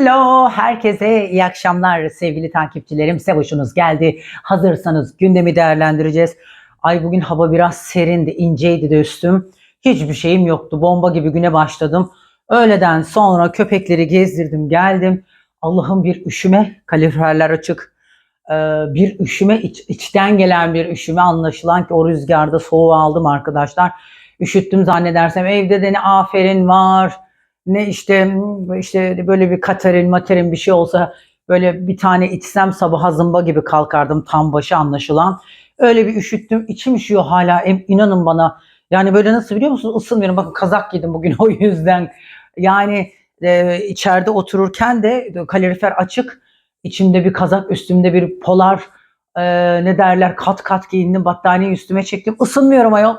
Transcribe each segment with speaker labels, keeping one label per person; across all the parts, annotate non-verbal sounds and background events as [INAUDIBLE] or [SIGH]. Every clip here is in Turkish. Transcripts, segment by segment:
Speaker 1: Hello, herkese iyi akşamlar sevgili takipçilerim. Size hoşunuz geldi. Hazırsanız gündemi değerlendireceğiz. Ay bugün hava biraz serindi, inceydi de üstüm. Hiçbir şeyim yoktu. Bomba gibi güne başladım. Öğleden sonra köpekleri gezdirdim, geldim. Allah'ım bir üşüme, kaloriferler açık. Ee, bir üşüme, iç- içten gelen bir üşüme anlaşılan ki o rüzgarda soğuğu aldım arkadaşlar. Üşüttüm zannedersem evde de ne aferin var ne işte işte böyle bir katerin materin bir şey olsa böyle bir tane içsem sabaha zımba gibi kalkardım tam başı anlaşılan. Öyle bir üşüttüm. içim üşüyor hala. İnanın bana. Yani böyle nasıl biliyor musunuz? Isınmıyorum. Bakın kazak giydim bugün [LAUGHS] o yüzden. Yani e, içeride otururken de kalorifer açık. İçimde bir kazak, üstümde bir polar e, ne derler kat kat giyindim. Battaniye üstüme çektim. Isınmıyorum ayol.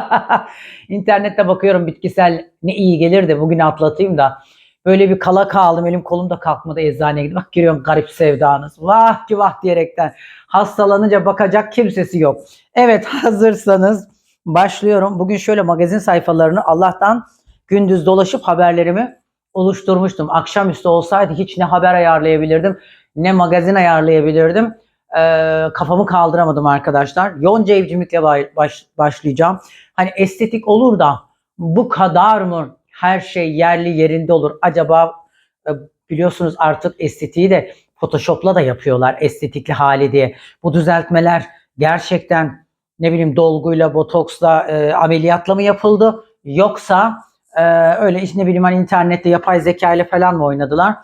Speaker 1: [LAUGHS] İnternette bakıyorum bitkisel ne iyi gelir de bugün atlatayım da. Böyle bir kala kaldım elim kolum da kalkmadı eczaneye gidip bak [LAUGHS] giriyorum garip sevdanız. Vah ki vah diyerekten. Hastalanınca bakacak kimsesi yok. Evet hazırsanız başlıyorum. Bugün şöyle magazin sayfalarını Allah'tan gündüz dolaşıp haberlerimi oluşturmuştum. Akşamüstü olsaydı hiç ne haber ayarlayabilirdim ne magazin ayarlayabilirdim. Ee, kafamı kaldıramadım arkadaşlar. Yonca evcimlikle ba- baş- başlayacağım. Hani estetik olur da bu kadar mı her şey yerli yerinde olur? Acaba e, biliyorsunuz artık estetiği de Photoshop'la da yapıyorlar estetikli hali diye. Bu düzeltmeler gerçekten ne bileyim dolguyla, botoksla, e, ameliyatla mı yapıldı? Yoksa e, öyle işte ne bileyim hani internette yapay zeka ile falan mı oynadılar?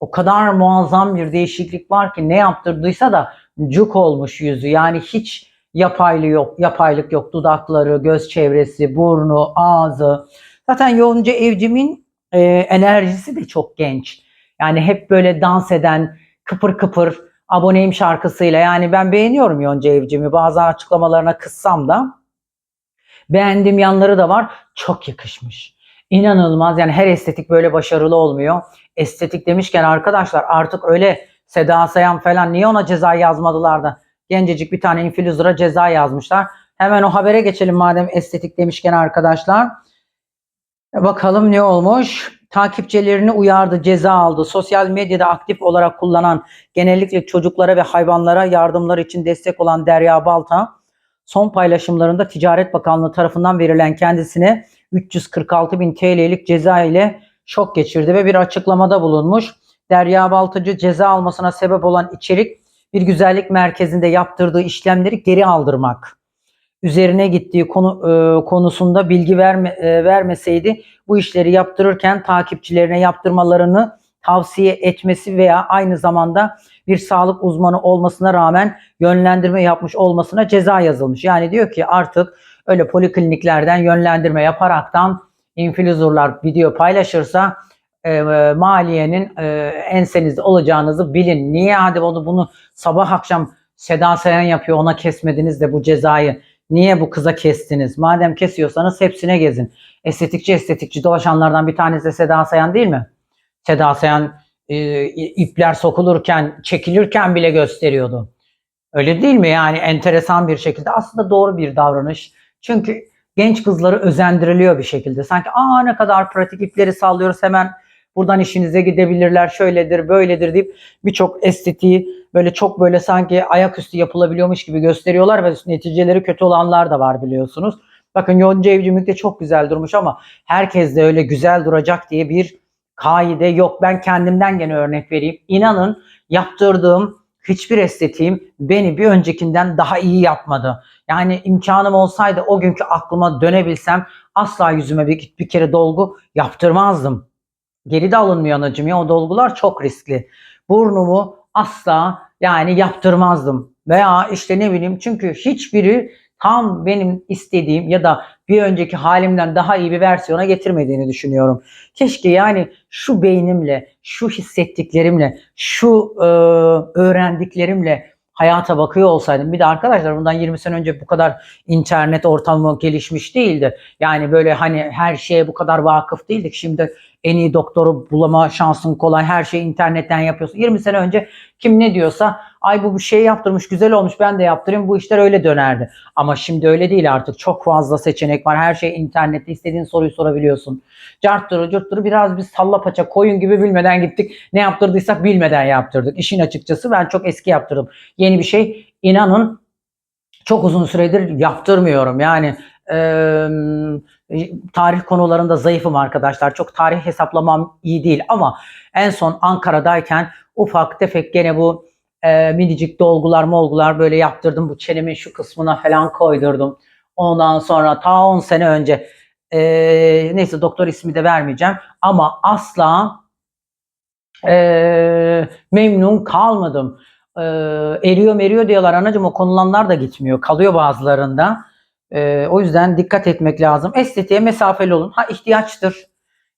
Speaker 1: O kadar muazzam bir değişiklik var ki ne yaptırdıysa da cuk olmuş yüzü. Yani hiç yapaylı yok, yapaylık yok. Dudakları, göz çevresi, burnu, ağzı. Zaten Yonca Evcim'in e, enerjisi de çok genç. Yani hep böyle dans eden, kıpır kıpır aboneyim şarkısıyla. Yani ben beğeniyorum Yonca Evcim'i. Bazı açıklamalarına kıssam da beğendiğim yanları da var. Çok yakışmış. İnanılmaz. Yani her estetik böyle başarılı olmuyor. Estetik demişken arkadaşlar artık öyle Seda Sayan falan niye ona ceza yazmadılar da gencecik bir tane influencer'a ceza yazmışlar. Hemen o habere geçelim madem estetik demişken arkadaşlar. Bakalım ne olmuş? Takipçilerini uyardı, ceza aldı. Sosyal medyada aktif olarak kullanan, genellikle çocuklara ve hayvanlara yardımlar için destek olan Derya Balta, son paylaşımlarında Ticaret Bakanlığı tarafından verilen kendisine 346 bin TL'lik ceza ile şok geçirdi ve bir açıklamada bulunmuş. Derya Baltacı ceza almasına sebep olan içerik bir güzellik merkezinde yaptırdığı işlemleri geri aldırmak. Üzerine gittiği konu e, konusunda bilgi verme, e, vermeseydi bu işleri yaptırırken takipçilerine yaptırmalarını tavsiye etmesi veya aynı zamanda bir sağlık uzmanı olmasına rağmen yönlendirme yapmış olmasına ceza yazılmış. Yani diyor ki artık öyle polikliniklerden yönlendirme yaparaktan influencerlar video paylaşırsa e, maliyenin e, ensenizde olacağınızı bilin. Niye hadi onu bunu sabah akşam Seda Sayan yapıyor ona kesmediniz de bu cezayı niye bu kıza kestiniz? Madem kesiyorsanız hepsine gezin. Estetikçi estetikçi dolaşanlardan bir tanesi de Seda Sayan değil mi? Seda Sayan e, ipler sokulurken, çekilirken bile gösteriyordu. Öyle değil mi? Yani enteresan bir şekilde aslında doğru bir davranış. Çünkü genç kızları özendiriliyor bir şekilde. Sanki aa ne kadar pratik ipleri sallıyoruz hemen buradan işinize gidebilirler şöyledir böyledir deyip birçok estetiği böyle çok böyle sanki ayaküstü yapılabiliyormuş gibi gösteriyorlar ve neticeleri kötü olanlar da var biliyorsunuz. Bakın Yonca Evcimik de çok güzel durmuş ama herkes de öyle güzel duracak diye bir kaide yok. Ben kendimden gene örnek vereyim. İnanın yaptırdığım hiçbir estetiğim beni bir öncekinden daha iyi yapmadı. Yani imkanım olsaydı o günkü aklıma dönebilsem asla yüzüme bir, bir kere dolgu yaptırmazdım. Geri de alınmıyor anacığım ya o dolgular çok riskli. Burnumu asla yani yaptırmazdım. Veya işte ne bileyim çünkü hiçbiri tam benim istediğim ya da bir önceki halimden daha iyi bir versiyona getirmediğini düşünüyorum. Keşke yani şu beynimle, şu hissettiklerimle, şu e, öğrendiklerimle hayata bakıyor olsaydım. Bir de arkadaşlar bundan 20 sene önce bu kadar internet ortamı gelişmiş değildi. Yani böyle hani her şeye bu kadar vakıf değildik. Şimdi en iyi doktoru bulama şansın kolay. Her şeyi internetten yapıyorsun. 20 sene önce kim ne diyorsa Ay bu bir şey yaptırmış güzel olmuş ben de yaptırayım bu işler öyle dönerdi. Ama şimdi öyle değil artık çok fazla seçenek var. Her şey internette istediğin soruyu sorabiliyorsun. Carttırı curttırı biraz biz salla paça koyun gibi bilmeden gittik. Ne yaptırdıysak bilmeden yaptırdık. İşin açıkçası ben çok eski yaptırdım. Yeni bir şey inanın çok uzun süredir yaptırmıyorum. Yani eee, tarih konularında zayıfım arkadaşlar. Çok tarih hesaplamam iyi değil ama en son Ankara'dayken ufak tefek gene bu eee, minicik dolgular molgular böyle yaptırdım. Bu çenemin şu kısmına falan koydurdum. Ondan sonra ta 10 sene önce eee, neyse doktor ismi de vermeyeceğim ama asla eee, memnun kalmadım. Eee, eriyor meriyor diyorlar anacığım o konulanlar da gitmiyor. Kalıyor bazılarında. Eee, o yüzden dikkat etmek lazım. Estetiğe mesafeli olun. Ha ihtiyaçtır.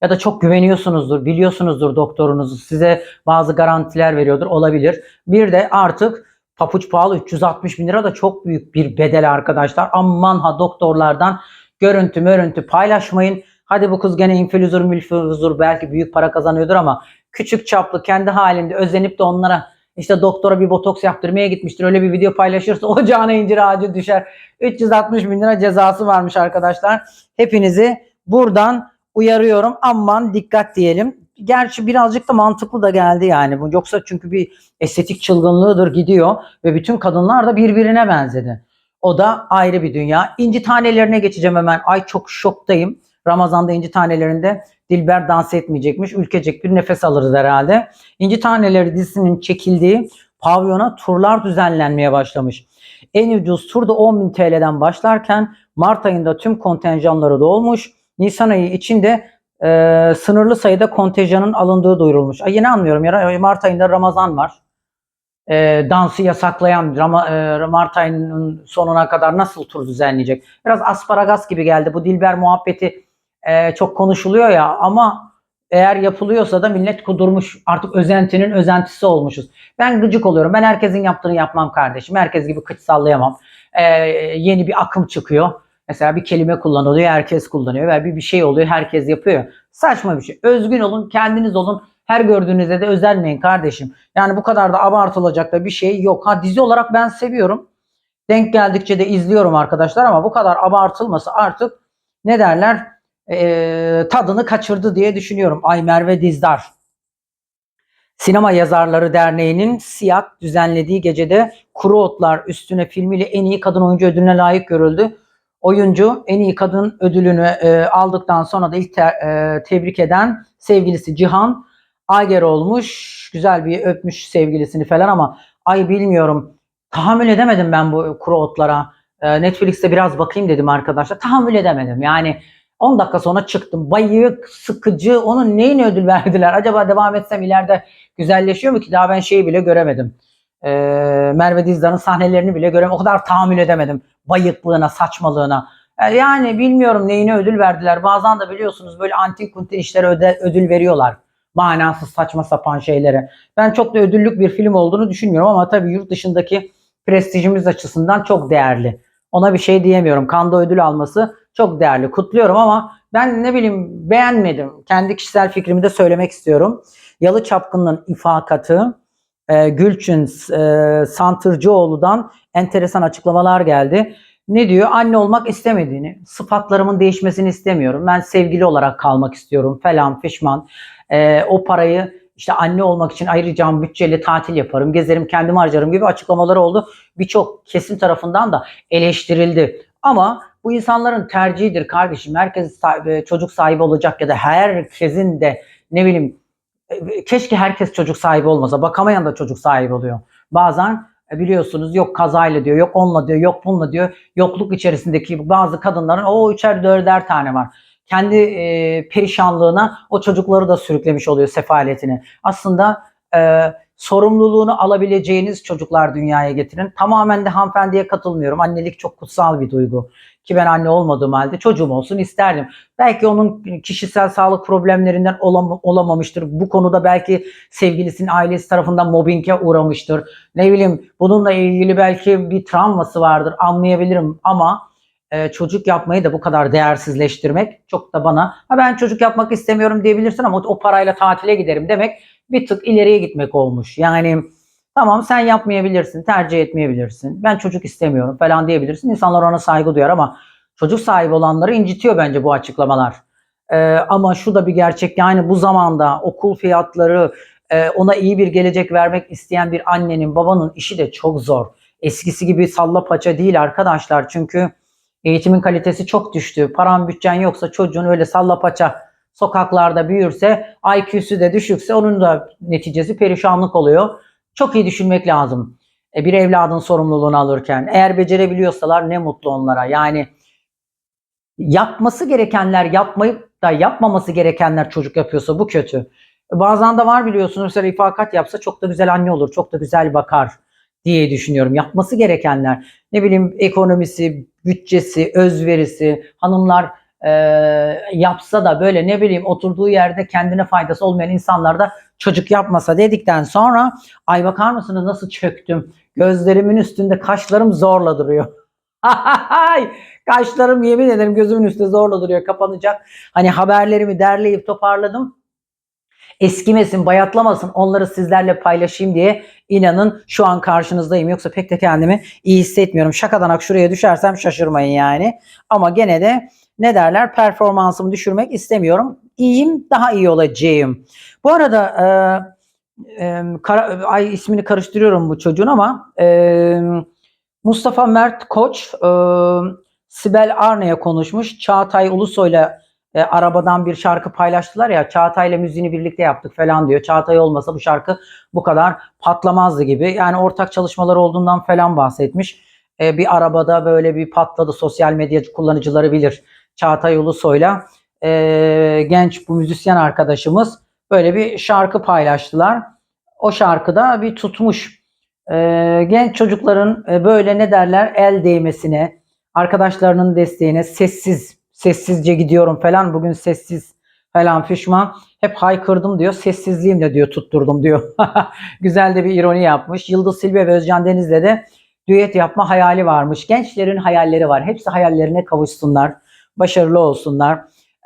Speaker 1: Ya da çok güveniyorsunuzdur, biliyorsunuzdur doktorunuzu. Size bazı garantiler veriyordur, olabilir. Bir de artık papuç pahalı 360 bin lira da çok büyük bir bedel arkadaşlar. Aman ha doktorlardan görüntü mörüntü paylaşmayın. Hadi bu kız gene infiluzur milfuzur belki büyük para kazanıyordur ama küçük çaplı kendi halinde özenip de onlara işte doktora bir botoks yaptırmaya gitmiştir. Öyle bir video paylaşırsa [LAUGHS] ocağına incir ağacı düşer. 360 bin lira cezası varmış arkadaşlar. Hepinizi buradan uyarıyorum. Aman dikkat diyelim. Gerçi birazcık da mantıklı da geldi yani. Bu yoksa çünkü bir estetik çılgınlığıdır gidiyor ve bütün kadınlar da birbirine benzedi. O da ayrı bir dünya. İnci tanelerine geçeceğim hemen. Ay çok şoktayım. Ramazan'da inci tanelerinde Dilber dans etmeyecekmiş. Ülkecek bir nefes alırız herhalde. İnci Taneleri dizisinin çekildiği pavyona turlar düzenlenmeye başlamış. En ucuz tur da 10.000 TL'den başlarken Mart ayında tüm kontenjanları dolmuş. Nisan ayı içinde e, sınırlı sayıda kontenjanın alındığı duyurulmuş. Ay yine anlıyorum ya Mart ayında Ramazan var. E, dansı yasaklayan Rama, e, Mart ayının sonuna kadar nasıl tur düzenleyecek? Biraz asparagas gibi geldi. Bu Dilber muhabbeti e, çok konuşuluyor ya ama eğer yapılıyorsa da millet kudurmuş. Artık özentinin özentisi olmuşuz. Ben gıcık oluyorum. Ben herkesin yaptığını yapmam kardeşim. Herkes gibi kıç sallayamam. E, yeni bir akım çıkıyor. Mesela bir kelime kullanılıyor, herkes kullanıyor. Veya bir, bir şey oluyor, herkes yapıyor. Saçma bir şey. Özgün olun, kendiniz olun. Her gördüğünüzde de özenmeyin kardeşim. Yani bu kadar da abartılacak da bir şey yok. Ha dizi olarak ben seviyorum. Denk geldikçe de izliyorum arkadaşlar ama bu kadar abartılması artık ne derler e, tadını kaçırdı diye düşünüyorum. Ay Merve Dizdar. Sinema Yazarları Derneği'nin siyah düzenlediği gecede Kuru Otlar Üstüne filmiyle en iyi kadın oyuncu ödülüne layık görüldü. Oyuncu en iyi kadın ödülünü e, aldıktan sonra da ilk te- e, tebrik eden sevgilisi Cihan Ager olmuş. Güzel bir öpmüş sevgilisini falan ama ay bilmiyorum. Tahammül edemedim ben bu kuru otlara. E, Netflix'te biraz bakayım dedim arkadaşlar. Tahammül edemedim. Yani 10 dakika sonra çıktım. Bayık, sıkıcı. Onun neyine ödül [LAUGHS] verdiler? Acaba devam etsem ileride güzelleşiyor mu ki? Daha ben şeyi bile göremedim. E, Merve Dizdar'ın sahnelerini bile göremedim. O kadar tahammül edemedim. Bayıklığına, saçmalığına. E, yani bilmiyorum neyine ödül verdiler. Bazen de biliyorsunuz böyle antin kuntin işlere öde, ödül veriyorlar. Manasız saçma sapan şeylere. Ben çok da ödüllük bir film olduğunu düşünmüyorum ama tabii yurt dışındaki prestijimiz açısından çok değerli. Ona bir şey diyemiyorum. Kanda ödül alması çok değerli. Kutluyorum ama ben ne bileyim beğenmedim. Kendi kişisel fikrimi de söylemek istiyorum. Yalı Çapkın'ın ifakatı e, Gülçin e, Santırcıoğlu'dan enteresan açıklamalar geldi. Ne diyor? Anne olmak istemediğini, sıfatlarımın değişmesini istemiyorum. Ben sevgili olarak kalmak istiyorum falan fişman. E, o parayı işte anne olmak için ayıracağım bütçeyle tatil yaparım, gezerim, kendim harcarım gibi açıklamaları oldu. Birçok kesim tarafından da eleştirildi. Ama bu insanların tercihidir kardeşim. Herkes sahibi- çocuk sahibi olacak ya da herkesin de ne bileyim e, keşke herkes çocuk sahibi olmasa. Bakamayan da çocuk sahibi oluyor. Bazen e, biliyorsunuz yok kazayla diyor, yok onunla diyor, yok bununla diyor. Yokluk içerisindeki bazı kadınların o üçer dörder tane var. Kendi e, perişanlığına o çocukları da sürüklemiş oluyor sefaletini. Aslında e, sorumluluğunu alabileceğiniz çocuklar dünyaya getirin. Tamamen de hanımefendiye katılmıyorum. Annelik çok kutsal bir duygu. Ki ben anne olmadığım halde çocuğum olsun isterdim. Belki onun kişisel sağlık problemlerinden olam- olamamıştır. Bu konuda belki sevgilisinin ailesi tarafından mobbinge uğramıştır. Ne bileyim bununla ilgili belki bir travması vardır anlayabilirim ama e, çocuk yapmayı da bu kadar değersizleştirmek çok da bana ha ben çocuk yapmak istemiyorum diyebilirsin ama o parayla tatile giderim demek bir tık ileriye gitmek olmuş. Yani Tamam sen yapmayabilirsin, tercih etmeyebilirsin. Ben çocuk istemiyorum falan diyebilirsin. İnsanlar ona saygı duyar ama çocuk sahibi olanları incitiyor bence bu açıklamalar. Ee, ama şu da bir gerçek yani bu zamanda okul fiyatları e, ona iyi bir gelecek vermek isteyen bir annenin babanın işi de çok zor. Eskisi gibi salla paça değil arkadaşlar çünkü eğitimin kalitesi çok düştü. Paran bütçen yoksa çocuğun öyle salla paça sokaklarda büyürse IQ'su de düşükse onun da neticesi perişanlık oluyor. Çok iyi düşünmek lazım. E, bir evladın sorumluluğunu alırken eğer becerebiliyorsalar ne mutlu onlara. Yani yapması gerekenler yapmayıp da yapmaması gerekenler çocuk yapıyorsa bu kötü. Bazen de var biliyorsunuz mesela ifakat yapsa çok da güzel anne olur, çok da güzel bakar diye düşünüyorum. Yapması gerekenler ne bileyim ekonomisi, bütçesi, özverisi, hanımlar e, yapsa da böyle ne bileyim oturduğu yerde kendine faydası olmayan insanlar da çocuk yapmasa dedikten sonra ay bakar mısınız nasıl çöktüm? Gözlerimin üstünde kaşlarım zorla duruyor. [LAUGHS] Kaşlarım yemin ederim gözümün üstünde zorla duruyor kapanacak. Hani haberlerimi derleyip toparladım. Eskimesin, bayatlamasın onları sizlerle paylaşayım diye inanın şu an karşınızdayım. Yoksa pek de kendimi iyi hissetmiyorum. Şakadan şuraya düşersem şaşırmayın yani. Ama gene de ne derler performansımı düşürmek istemiyorum. İyiyim, daha iyi olacağım. Bu arada e, e, kara, ay ismini karıştırıyorum bu çocuğun ama e, Mustafa Mert Koç e, Sibel Arne'ye konuşmuş. Çağatay Ulusoy'la e, arabadan bir şarkı paylaştılar ya. Çağatay'la müziğini birlikte yaptık falan diyor. Çağatay olmasa bu şarkı bu kadar patlamazdı gibi. Yani ortak çalışmalar olduğundan falan bahsetmiş. E, bir arabada böyle bir patladı. Sosyal medya kullanıcıları bilir. Çağatay Ulusoy'la e, genç bu müzisyen arkadaşımız böyle bir şarkı paylaştılar. O şarkıda bir tutmuş. E, genç çocukların e, böyle ne derler el değmesine, arkadaşlarının desteğine sessiz, sessizce gidiyorum falan bugün sessiz falan fişman. Hep haykırdım diyor. Sessizliğimle diyor tutturdum diyor. [LAUGHS] Güzel de bir ironi yapmış. Yıldız Silve ve Özcan Deniz'le de düet yapma hayali varmış. Gençlerin hayalleri var. Hepsi hayallerine kavuşsunlar. Başarılı olsunlar.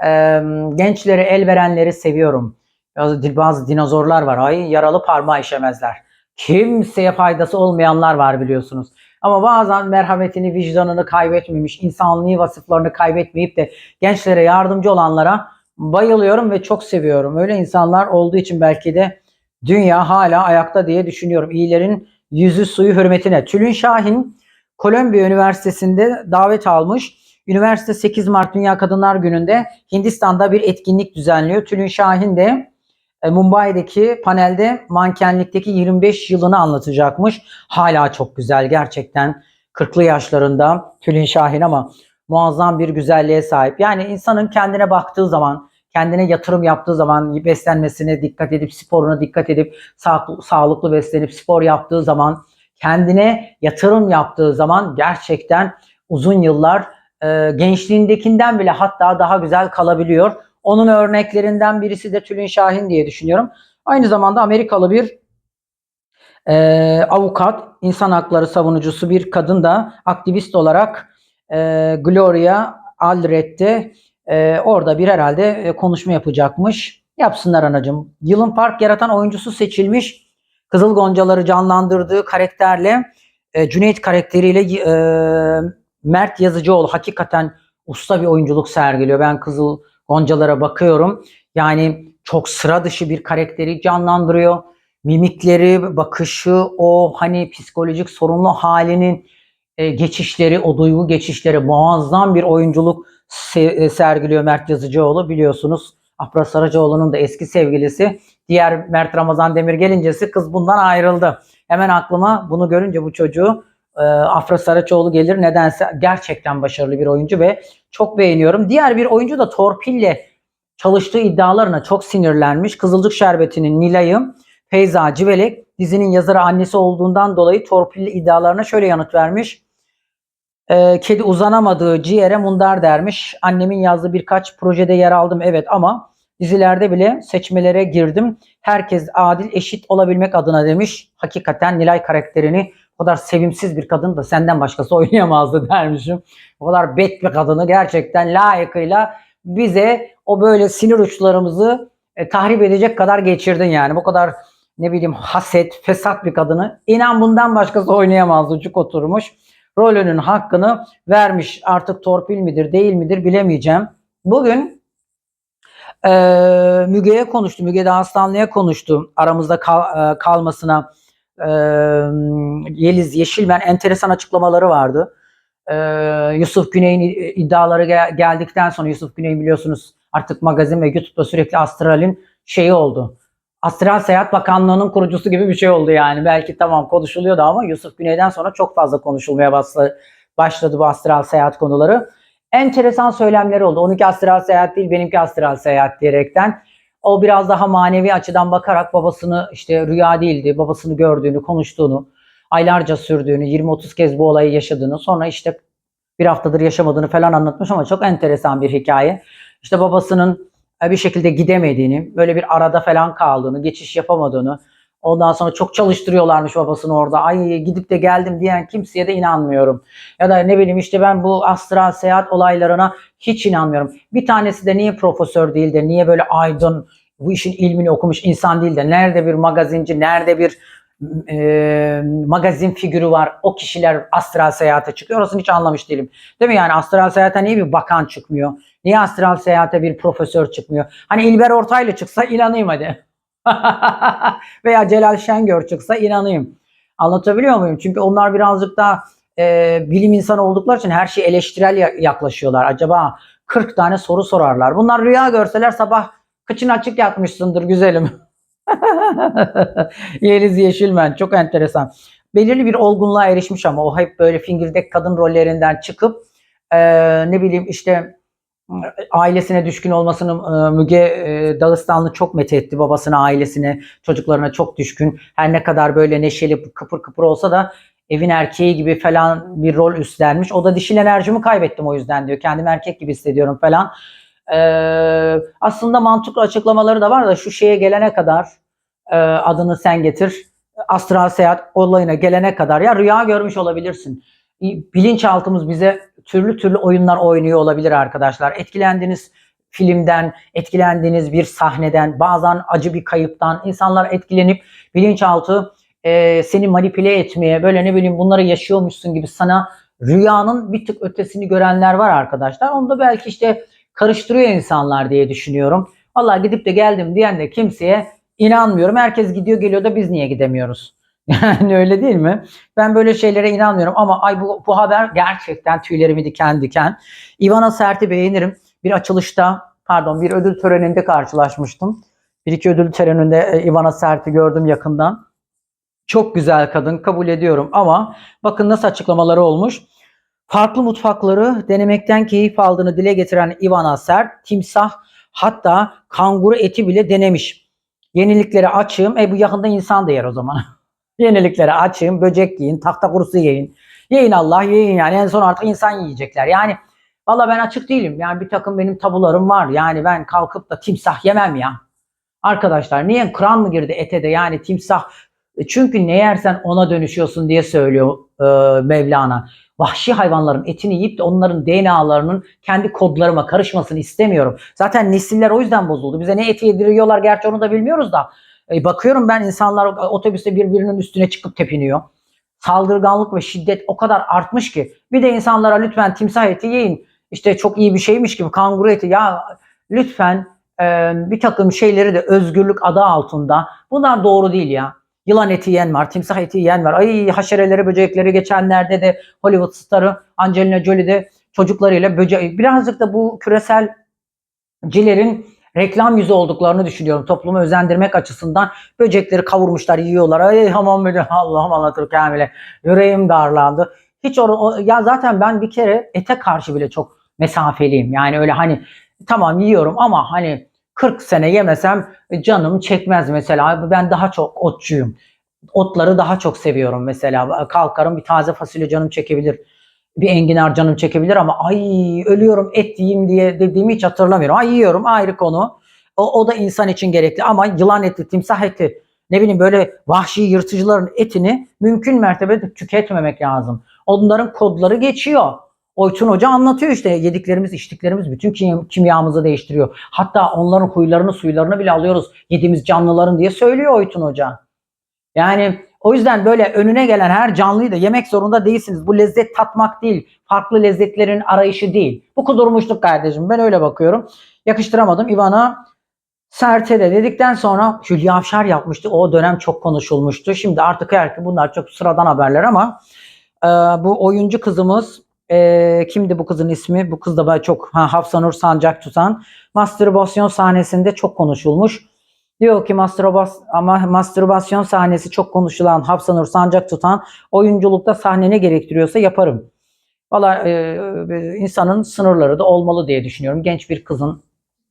Speaker 1: Ee, gençlere el verenleri seviyorum. Bazı, bazı dinozorlar var. Ay yaralı parmağı işemezler. Kimseye faydası olmayanlar var biliyorsunuz. Ama bazen merhametini, vicdanını kaybetmemiş, insanlığı vasıflarını kaybetmeyip de gençlere yardımcı olanlara bayılıyorum ve çok seviyorum. Öyle insanlar olduğu için belki de dünya hala ayakta diye düşünüyorum. İyilerin yüzü suyu hürmetine. Tülin Şahin Kolombiya Üniversitesi'nde davet almış. Üniversite 8 Mart Dünya Kadınlar Günü'nde Hindistan'da bir etkinlik düzenliyor. Tülin Şahin de e, Mumbai'deki panelde mankenlikteki 25 yılını anlatacakmış. Hala çok güzel gerçekten. 40'lı yaşlarında Tülin Şahin ama muazzam bir güzelliğe sahip. Yani insanın kendine baktığı zaman, kendine yatırım yaptığı zaman, beslenmesine dikkat edip, sporuna dikkat edip, sağlıklı, sağlıklı beslenip spor yaptığı zaman, kendine yatırım yaptığı zaman gerçekten uzun yıllar e, gençliğindekinden bile hatta daha güzel kalabiliyor. Onun örneklerinden birisi de Tülin Şahin diye düşünüyorum. Aynı zamanda Amerikalı bir e, avukat, insan hakları savunucusu bir kadın da aktivist olarak e, Gloria Allred'de e, orada bir herhalde e, konuşma yapacakmış. Yapsınlar anacığım. Yılın park yaratan oyuncusu seçilmiş. Kızıl Goncaları canlandırdığı karakterle e, Cüneyt karakteriyle e, Mert Yazıcıoğlu hakikaten usta bir oyunculuk sergiliyor. Ben Kızıl Goncalara bakıyorum. Yani çok sıra dışı bir karakteri canlandırıyor. Mimikleri, bakışı, o hani psikolojik sorunlu halinin e, geçişleri, o duygu geçişleri muazzam bir oyunculuk se- sergiliyor Mert Yazıcıoğlu. Biliyorsunuz Afra Saracoğlu'nun da eski sevgilisi. Diğer Mert Ramazan Demir gelincesi kız bundan ayrıldı. Hemen aklıma bunu görünce bu çocuğu e, Afra Saraçoğlu gelir. Nedense gerçekten başarılı bir oyuncu ve çok beğeniyorum. Diğer bir oyuncu da torpille çalıştığı iddialarına çok sinirlenmiş. Kızılcık Şerbeti'nin Nilay'ı Feyza Civelek dizinin yazarı annesi olduğundan dolayı torpilli iddialarına şöyle yanıt vermiş. E, kedi uzanamadığı ciğere mundar dermiş. Annemin yazdığı birkaç projede yer aldım evet ama dizilerde bile seçmelere girdim. Herkes adil eşit olabilmek adına demiş. Hakikaten Nilay karakterini kadar sevimsiz bir kadın da senden başkası [LAUGHS] oynayamazdı dermişim. O kadar bet bir kadını gerçekten layıkıyla bize o böyle sinir uçlarımızı e, tahrip edecek kadar geçirdin yani. Bu kadar ne bileyim haset, fesat bir kadını inan bundan başkası oynayamazdı. Cuk oturmuş. Rolünün hakkını vermiş. Artık torpil midir değil midir bilemeyeceğim. Bugün eee Müge'ye konuştu. Müge de Aslanlı'ya konuştu. Aramızda kal- e, kalmasına eee, Yeliz Yeşilmen enteresan açıklamaları vardı. Yusuf Güney'in iddiaları gel- geldikten sonra Yusuf Güney biliyorsunuz artık magazin ve YouTube'da sürekli Astral'in şeyi oldu. Astral Seyahat Bakanlığı'nın kurucusu gibi bir şey oldu yani. Belki tamam konuşuluyordu ama Yusuf Güney'den sonra çok fazla konuşulmaya başladı, bu astral seyahat konuları. Enteresan söylemleri oldu. 12 astral seyahat değil benimki astral seyahat diyerekten. O biraz daha manevi açıdan bakarak babasını işte rüya değildi, babasını gördüğünü, konuştuğunu, aylarca sürdüğünü, 20-30 kez bu olayı yaşadığını, sonra işte bir haftadır yaşamadığını falan anlatmış ama çok enteresan bir hikaye. İşte babasının e, bir şekilde gidemediğini, böyle bir arada falan kaldığını, geçiş yapamadığını, ondan sonra çok çalıştırıyorlarmış babasını orada. Ay gidip de geldim diyen kimseye de inanmıyorum. Ya da ne bileyim işte ben bu astral seyahat olaylarına hiç inanmıyorum. Bir tanesi de niye profesör değil de niye böyle aydın, bu işin ilmini okumuş insan değil de nerede bir magazinci, nerede bir e, magazin figürü var. O kişiler astral seyahate çıkıyor. Orasını hiç anlamış değilim. Değil mi yani astral seyahate niye bir bakan çıkmıyor? Niye astral seyahate bir profesör çıkmıyor? Hani İlber Ortaylı çıksa inanayım hadi. [LAUGHS] Veya Celal Şengör çıksa inanayım. Anlatabiliyor muyum? Çünkü onlar birazcık daha e, bilim insanı oldukları için her şeyi eleştirel ya- yaklaşıyorlar. Acaba 40 tane soru sorarlar. Bunlar rüya görseler sabah kıçın açık yatmışsındır güzelim. [LAUGHS] Yeliz Yeşilmen çok enteresan. Belirli bir olgunluğa erişmiş ama o hep böyle fingirdek kadın rollerinden çıkıp e, ne bileyim işte ailesine düşkün olmasını e, Müge e, Dağıstanlı çok methetti. Babasına, ailesine, çocuklarına çok düşkün. Her ne kadar böyle neşeli, kıpır kıpır olsa da evin erkeği gibi falan bir rol üstlenmiş. O da dişil enerjimi kaybettim o yüzden diyor. Kendimi erkek gibi hissediyorum falan. E, aslında mantıklı açıklamaları da var da şu şeye gelene kadar adını sen getir. Astral seyahat olayına gelene kadar ya rüya görmüş olabilirsin. Bilinçaltımız bize türlü türlü oyunlar oynuyor olabilir arkadaşlar. Etkilendiğiniz filmden, etkilendiğiniz bir sahneden, bazen acı bir kayıptan insanlar etkilenip bilinçaltı e, seni manipüle etmeye, böyle ne bileyim bunları yaşıyormuşsun gibi sana rüyanın bir tık ötesini görenler var arkadaşlar. Onu da belki işte karıştırıyor insanlar diye düşünüyorum. Vallahi gidip de geldim diyen de kimseye inanmıyorum. Herkes gidiyor geliyor da biz niye gidemiyoruz? Yani öyle değil mi? Ben böyle şeylere inanmıyorum ama ay bu, bu haber gerçekten tüylerimi diken diken. Ivana Sert'i beğenirim. Bir açılışta pardon bir ödül töreninde karşılaşmıştım. Bir iki ödül töreninde e, Ivana Sert'i gördüm yakından. Çok güzel kadın kabul ediyorum ama bakın nasıl açıklamaları olmuş. Farklı mutfakları denemekten keyif aldığını dile getiren Ivana Sert, timsah hatta kanguru eti bile denemiş. Yeniliklere açığım. E bu yakında insan da yer o zaman. [LAUGHS] Yeniliklere açığım. Böcek yiyin, tahta kurusu yiyin. Yiyin Allah yiyin yani en son artık insan yiyecekler. Yani valla ben açık değilim. Yani bir takım benim tabularım var. Yani ben kalkıp da timsah yemem ya. Arkadaşlar niye kıran mı girdi ete de yani timsah E çünkü ne yersen ona dönüşüyorsun diye söylüyor e, Mevlana. Vahşi hayvanların etini yiyip de onların DNA'larının kendi kodlarıma karışmasını istemiyorum. Zaten nesiller o yüzden bozuldu. Bize ne eti yediriyorlar gerçi onu da bilmiyoruz da. E, bakıyorum ben insanlar otobüste birbirinin üstüne çıkıp tepiniyor. Saldırganlık ve şiddet o kadar artmış ki. Bir de insanlara lütfen timsah eti yiyin. İşte çok iyi bir şeymiş gibi kanguru eti. Ya lütfen e, bir takım şeyleri de özgürlük adı altında. Bunlar doğru değil ya. Yılan eti yiyen var, timsah eti yiyen var. Ay haşereleri, böcekleri geçenlerde de Hollywood starı Angelina Jolie de çocuklarıyla böcek birazcık da bu küreselcilerin reklam yüzü olduklarını düşünüyorum. Toplumu özendirmek açısından böcekleri kavurmuşlar, yiyorlar. Ay aman böyle [LAUGHS] Allah'ım anlatır kamile. Yüreğim darlandı. Hiç or- ya zaten ben bir kere ete karşı bile çok mesafeliyim. Yani öyle hani tamam yiyorum ama hani 40 sene yemesem canım çekmez mesela. Ben daha çok otçuyum. Otları daha çok seviyorum mesela. Kalkarım bir taze fasulye canım çekebilir. Bir enginar canım çekebilir ama ay ölüyorum et yiyeyim diye dediğimi hiç hatırlamıyorum. Ay yiyorum ayrı konu. O, o da insan için gerekli ama yılan eti, timsah eti, ne bileyim böyle vahşi yırtıcıların etini mümkün mertebe tüketmemek lazım. Onların kodları geçiyor. Oytun Hoca anlatıyor işte yediklerimiz içtiklerimiz bütün kim- kimyamızı değiştiriyor. Hatta onların huylarını suylarını bile alıyoruz yediğimiz canlıların diye söylüyor Oytun Hoca. Yani o yüzden böyle önüne gelen her canlıyı da yemek zorunda değilsiniz. Bu lezzet tatmak değil. Farklı lezzetlerin arayışı değil. Bu kudurmuşluk kardeşim. Ben öyle bakıyorum. Yakıştıramadım. Ivana Sertede dedikten sonra Hülya Avşar yapmıştı. O dönem çok konuşulmuştu. Şimdi artık her bunlar çok sıradan haberler ama e, bu oyuncu kızımız e, kimdi bu kızın ismi? Bu kız da böyle çok ha, Hafsanur Sancak tutan mastürbasyon sahnesinde çok konuşulmuş. Diyor ki mastürbas ama mastürbasyon sahnesi çok konuşulan Hafsanur Sancak tutan oyunculukta sahne ne gerektiriyorsa yaparım. Valla e, e, insanın sınırları da olmalı diye düşünüyorum. Genç bir kızın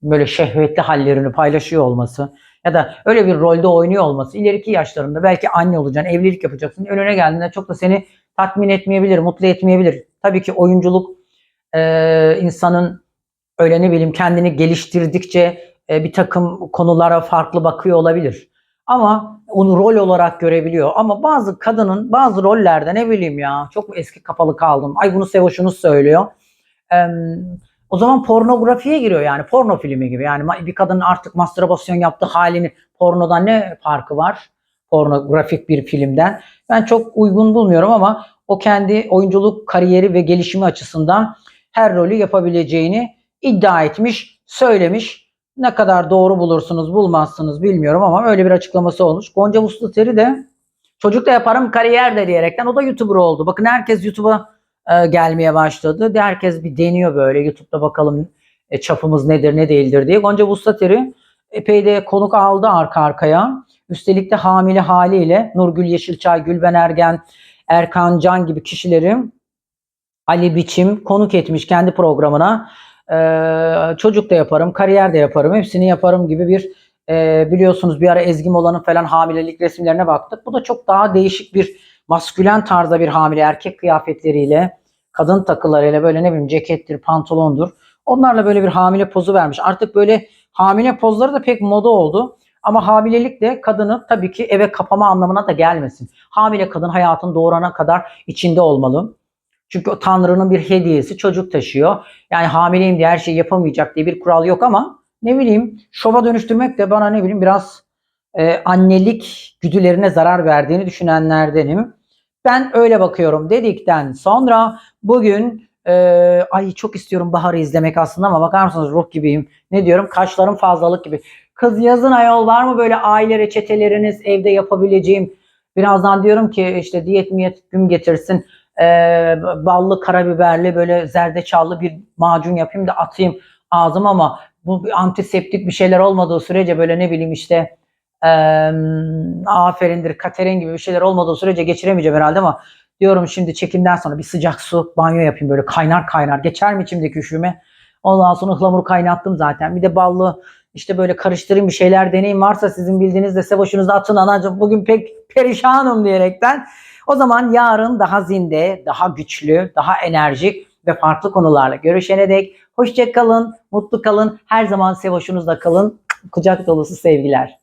Speaker 1: böyle şehvetli hallerini paylaşıyor olması ya da öyle bir rolde oynuyor olması ileriki yaşlarında belki anne olacaksın, evlilik yapacaksın. Önüne geldiğinde çok da seni tatmin etmeyebilir, mutlu etmeyebilir. Tabii ki oyunculuk e, insanın öyle ne bileyim kendini geliştirdikçe e, bir takım konulara farklı bakıyor olabilir. Ama onu rol olarak görebiliyor. Ama bazı kadının bazı rollerde ne bileyim ya çok eski kapalı kaldım. Ay bunu Sevoş'unuz söylüyor. Eee o zaman pornografiye giriyor yani porno filmi gibi. Yani bir kadının artık mastürbasyon yaptığı halini pornodan ne farkı var? Pornografik bir filmden. Ben çok uygun bulmuyorum ama o kendi oyunculuk kariyeri ve gelişimi açısından her rolü yapabileceğini iddia etmiş, söylemiş. Ne kadar doğru bulursunuz, bulmazsınız bilmiyorum ama öyle bir açıklaması olmuş. Gonca Vuslateri de çocuk da yaparım kariyer de diyerekten o da YouTuber oldu. Bakın herkes YouTube'a e, gelmeye başladı. Herkes bir deniyor böyle YouTube'da bakalım e, çapımız nedir ne değildir diye. Gonca Vustateri epey de konuk aldı arka arkaya. Üstelik de hamile haliyle Nurgül Yeşilçay, Gülben Ergen, Erkan Can gibi kişileri Ali Biçim konuk etmiş kendi programına. Ee, çocuk da yaparım, kariyer de yaparım, hepsini yaparım gibi bir e, biliyorsunuz bir ara Ezgi Mola'nın falan hamilelik resimlerine baktık. Bu da çok daha değişik bir maskülen tarzda bir hamile erkek kıyafetleriyle, kadın takılarıyla böyle ne bileyim cekettir, pantolondur. Onlarla böyle bir hamile pozu vermiş. Artık böyle hamile pozları da pek moda oldu. Ama hamilelik de kadını tabii ki eve kapama anlamına da gelmesin. Hamile kadın hayatın doğurana kadar içinde olmalı. Çünkü o Tanrı'nın bir hediyesi çocuk taşıyor. Yani hamileyim diye her şeyi yapamayacak diye bir kural yok ama ne bileyim şova dönüştürmek de bana ne bileyim biraz e, annelik güdülerine zarar verdiğini düşünenlerdenim. Ben öyle bakıyorum dedikten sonra bugün e, ay çok istiyorum Bahar'ı izlemek aslında ama bakar mısınız ruh gibiyim. Ne diyorum kaşlarım fazlalık gibi. Kız yazın ayol var mı böyle aile reçeteleriniz evde yapabileceğim. Birazdan diyorum ki işte diyet miyet gün getirsin. E, ballı karabiberli böyle zerdeçallı bir macun yapayım da atayım ağzıma ama bu bir antiseptik bir şeyler olmadığı sürece böyle ne bileyim işte e, aferindir, katerin gibi bir şeyler olmadığı sürece geçiremeyeceğim herhalde ama diyorum şimdi çekimden sonra bir sıcak su banyo yapayım böyle kaynar kaynar. Geçer mi içimdeki üşüme? Ondan sonra ıhlamur kaynattım zaten. Bir de ballı işte böyle karıştırayım bir şeyler deneyim varsa sizin bildiğiniz de atın anacığım bugün pek perişanım diyerekten. O zaman yarın daha zinde, daha güçlü, daha enerjik ve farklı konularla görüşene dek hoşça kalın, mutlu kalın. Her zaman sevoşunuzda kalın. Kucak dolusu sevgiler.